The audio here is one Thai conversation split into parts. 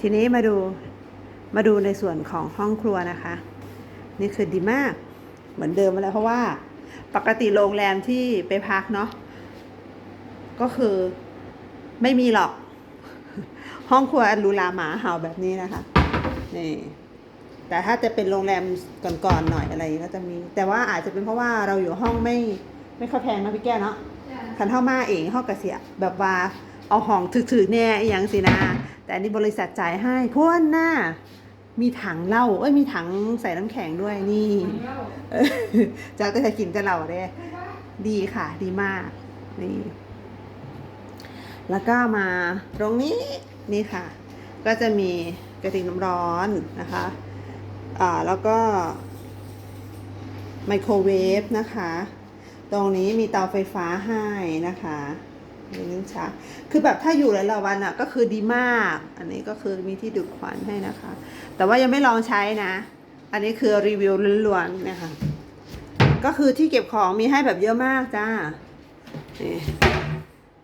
ทีนี้มาดูมาดูในส่วนของห้องครัวนะคะ นี่คือดีมาก เหมือนเดิมมาแล้วเพราะว่าปกติโรงแรมที่ไปพักเนาะก็คือไม่มีหรอก ห้องครัวหรูหราหมาเห่าแบบนี้นะคะนี่แต่ถ้าจะเป็นโรงแรมก่อนๆหน่อยอะไรอย่างงี้ก็จะมี แต่ว่าอาจจะเป็นเพราะว่าเราอยู่ห้องไม่ไม่ค่อยแพงนะพี่แก้วเนาะจ้ะคันเท่ามาเองห้องกระเสียแบบว่าเอาห้องถือๆแน่อหย่างสินะ แต่อันนี้บริษัทจ่ายให้พวกหน้า มีถังเหล้าเอ้ยมีถังใส่น้ำแข็งด้วยนี่มันเล่าก็จะกินกับเราเด้ดีค่ะ ดีมากนี่แล้วก็มาตรงนี้นี่ค่ะ ก็จะมีกระติกน้ำร้อนนะคะอ่าแล้วก็ไมโครเวฟนะคะ ตรงนี้มีเตาไฟฟ้าให้นะคะ มีนิ้วชักคือแบบถ้าอยู่หลายๆวันอะก็คือดีมาก อันนี้ก็คือมีที่ดูดควันให้นะคะ แต่ว่ายังไม่ลองใช้นะ อันนี้คือรีวิวล้วนๆนะคะ ก็คือที่เก็บของมีให้แบบเยอะมากจ้านี่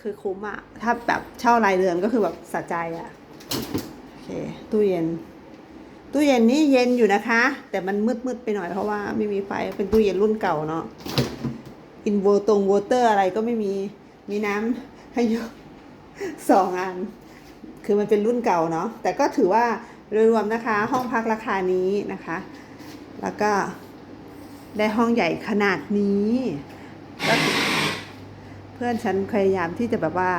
คือคุ้มอะถ้าแบบเช่ารายเดือนก็คือแบบสะใจอะโอเคตู้เย็น ตู้เย็นนี่เย็นอยู่นะคะ แต่มันมืดๆไปหน่อยเพราะว่าไม่มีไฟเป็นตู้เย็นรุ่นเก่าเนาะอินโวตรงวอเตอร์อะไรก็ไม่มีมีน้ำ ให้เยอะสองอัน คือมันเป็นรุ่นเก่าเนาะแต่ก็ถือว่าโดยรวมนะคะ ห้องพักราคานี้นะคะ แล้วก็ได้ห้องใหญ่ขนาดนี้เพื่อนฉันพยายามที่จะแบบว่า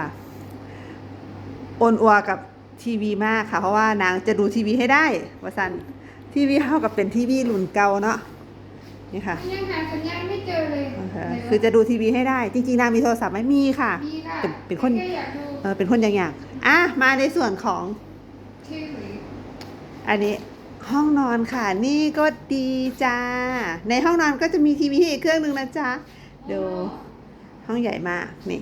โอนอัวกับทีวีมากค่ะ เพราะว่านางจะดูทีวีให้ได้ว่าสันทีวีเท่ากับเป็นทีวีรุ่นเก่าเนาะ นี่ค่ะยังหาสัญญาณไม่เจอเลยนะคะคือจะดูทีวีให้ได้ จริงๆนางมีโทรศัพท์ไหมมีค่ะ มีค่ะเป็นเป็นคนแค่อยากดูเออเป็นคนอย่างอย่างอะมาในส่วนของชื่อหรืออันนี้ห้องนอนค่ะ นี่ก็ดีจ้า ในห้องนอนก็จะมีทีวีให้อีกเครื่องหนึ่งนะจ๊ะดูห้องใหญ่มากนี่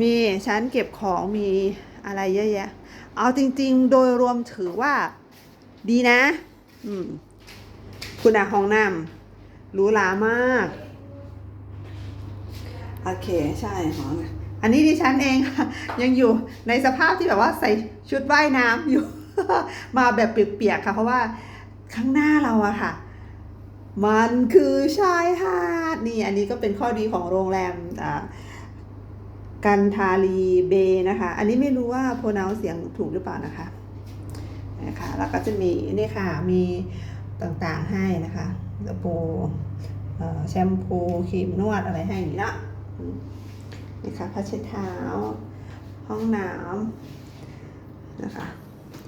มีชั้นเก็บของมีอะไรเยอะแยะ เอาจริง ๆ โดยรวมถือว่าดีนะ อืม คุณอาห้องน้ำหรูหรามาก โอเคใช่ห้องอันนี้ดิฉันเองค่ะ ยังอยู่ในสภาพที่แบบว่าใส่ชุดว่ายน้ำอยู่ มาแบบเปียกๆค่ะ เพราะว่าข้างหน้าเราอะค่ะ มันคือชายหาดนี่ อันนี้ก็เป็นข้อดีของโรงแรมอ่ากันทาลีเบนะคะ อันนี้ไม่รู้ว่าโพนาวเสียงถูกหรือเปล่านะคะนะคะ แล้วก็จะมีนี่ค่ะ มี ต่างๆให้นะคะสบู่แชมพูครีมนวดอะไรให้อย่างนี้เนะนี่ค่ะผ้าเช็ดเท้า ห้องน้ำนะคะ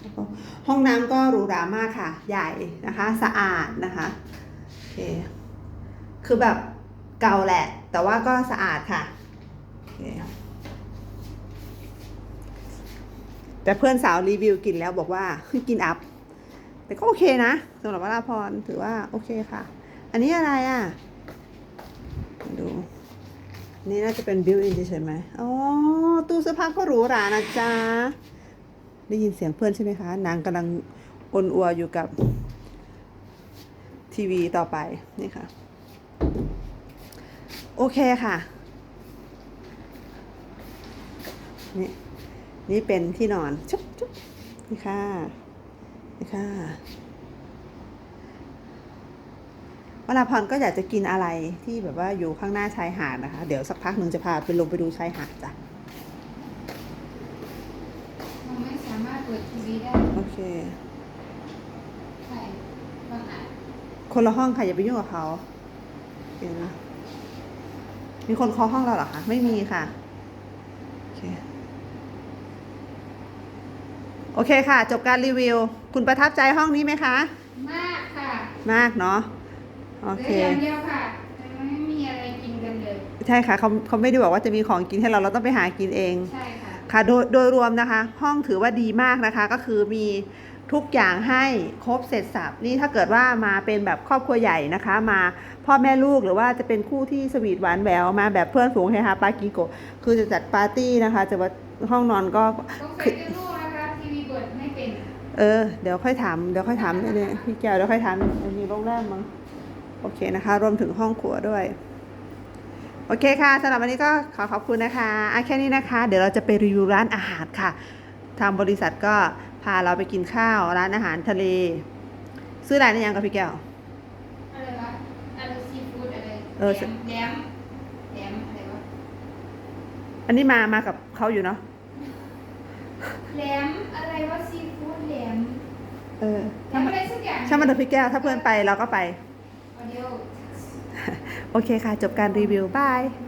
แล้วก็ห้องน้ำก็หรูหรามากค่ะ ใหญ่นะคะ สะอาดนะคะโอเคคือแบบเก่าแหละ แต่ว่าก็สะอาดค่ะ แต่เพื่อนสาวรีวิวกินแล้วบอกว่ากินอัพ แต่ก็โอเคนะสำหรับวราพรถือว่าโอเคค่ะ อันนี้อะไรอะ ดูนี่น่าจะเป็นบิวอินเฉยๆไหมอ๋อ ตู้เสื้อผ้าก็หรูหรานะจ๊ะ ได้ยินเสียงเพื่อนใช่ไหมคะ นางกำลังอนอัวอยู่กับ ทีวีต่อไป นี่ค่ะ โอเคค่ะ นี่ นี่เป็นที่นอน ชุบชุบนี่ค่ะ ค่ะวราพรก็อยากจะกินอะไรที่แบบว่าอยู่ข้างหน้าชายหาดนะคะ เดี๋ยวสักพักหนึ่งจะพาไปลงไปดูชายหาดจ้ะมันไม่สามารถเปิดทีวีได้โอเคใช่บางอันคนละห้องค่ะอย่าไปยุ่งกับเขาเดี๋ยวนะมีคนเคาะห้องเราเหรอคะไม่มีค่ะโอเค โอเคค่ะ จบการรีวิว คุณประทับใจห้องนี้ไหมคะ มากค่ะมากเนาะโอเหลืเคออย่างเดียวค่ะยังไม่มีอะไรกินกันเลย ใช่ค่ะเขาเขาไม่ได้บอกว่าจะมีของกินให้เราเราต้องไปหากินเอง ใช่ค่ะ ค่ะโดยโดยรวมนะคะ ห้องถือว่าดีมากนะคะ ก็คือมีทุกอย่างให้ครบเสร็จสับนี่ถ้าเกิดว่ามาเป็นแบบครอบครัวใหญ่นะคะ มาพ่อแม่ลูกหรือว่าจะเป็นคู่ที่สวีทหวานแหววมาแบบเพื่อนฝูงเฮฮาปากิโกะคือจะจัดปาร์ตี้นะคะจะว่าห้องนอนก็ต้องใส่จะรู้นะคะทีวีเปิด ไม่เป็นเออ เดี๋ยวค่อยถาม เดี๋ยวค่อยถามเนี่ยพี่แก้วเดี๋ยวค่อยถามอันนี้โรงแรมมั้งโอเคนะคะ รวมถึงห้องครัวด้วย โอเคค่ะสำหรับวันนี้ก็ขอขอบคุณนะคะอะแค่นี้นะคะ เดี๋ยวเราจะไปรีวิวร้านอาหารค่ะ ทางบริษัทก็พาเราไปกินข้าวร้านอาหารทะเล ซื้อร้านนี้ยังกับพี่แก้ว อะไรวะอะไรซีฟู้ดอะไรเออ แหลมแหลมแหลมอะไรวะอันนี้มามากับเขาอยู่เนาะแหลมอะไรวะซีฟู้ดแหลม เออ แหล ถ้าม มัน อะไรสักอย่างถ้ามันเถอะพี่แก้ว ถ้าเพื่อนไปเราก็ไปเอาเดี๋ยวโอเคค่ะ จบการรีวิว บายทำไม